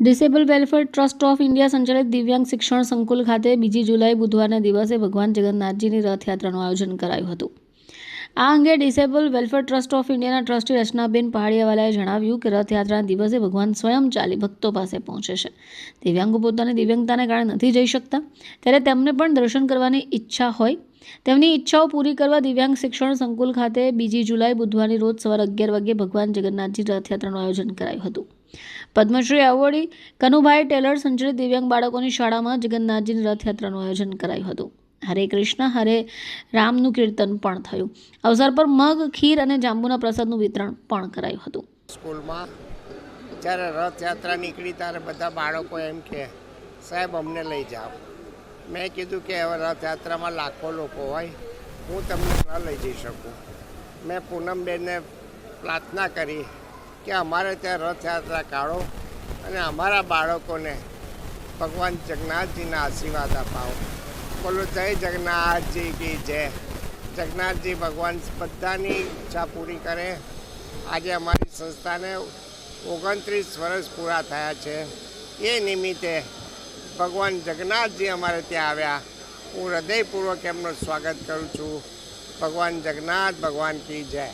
Disable welfare trust of India સંચાલિત દિવ્યાંગ શિક્ષણ સંકુલ ખાતે બીજી જુલાઈ બુધવારના દિવસે ભગવાન જગન્નાથજીની રથયાત્રાનું આયોજન કરાયું હતું. આ અંગે ડિસેબલ વેલફેર ટ્રસ્ટ ઓફ ઇન્ડિયાના ટ્રસ્ટી રચનાબેન પહાડિયાવાલાએ જણાવ્યું કે રથયાત્રાના દિવસે ભગવાન સ્વયં ચાલી ભક્તો પાસે પહોંચે છે. દિવ્યાંગો પોતાની દિવ્યાંગતાને કારણે નથી જઈ શકતા. ત્યારે તેમને પણ દર્શન કરવાની ઈચ્છા હોય તેમની ઈચ્છાઓ પૂરી કરવા દિવ્યાંગ શિક્ષણ સંકુલ ખાતે બીજી જુલાઈ બુધવારની રોજ સવારે અગિયાર વાગ્યે ભગવાન જગન્નાથજી રથયાત્રાનું આયોજન કરાયું હતું. પદ્મશ્રી એવોર્ડી કનુભાઈ ટેલર, સંચાલિત દિવ્યાંગ બાળકોની શાળામાં જગન્નાથજીની રથયાત્રાનું આયોજન કરાયું હતું. હરે કૃષ્ણ, હરે રામનું કીર્તન પણ થયું. અવસર પર મગ, ખીર અને જાંબુના પ્રસાદનું વિતરણ પણ કરાયું હતું. સ્કૂલમાં જ્યારે રથયાત્રા નીકળી ત્યારે બધા બાળકો એમ કે, સાહેબ, અમને લઈ જાઓ. મેં કીધું કે હવે રથયાત્રામાં લાખો લોકો હોય, હું તમને ન લઈ જઈ શકું. મેં પૂનમબેનને પ્રાર્થના કરી કે અમારે ત્યાં રથયાત્રા કાઢો અને અમારા બાળકોને ભગવાન જગન્નાથજીના આશીર્વાદ અપાવો. બોલો, જય જગન્નાથજી કી જય. જગન્નાથજી ભગવાન બધાની ઈચ્છા પૂરી કરે. આજે અમારી સંસ્થાને ઓગણત્રીસ વર્ષ પૂરા થયા છે. એ નિમિત્તે ભગવાન જગન્નાથજી અમારે ત્યાં આવ્યા. હું હૃદયપૂર્વક એમનું સ્વાગત કરું છું. ભગવાન જગન્નાથ, ભગવાન કી જય.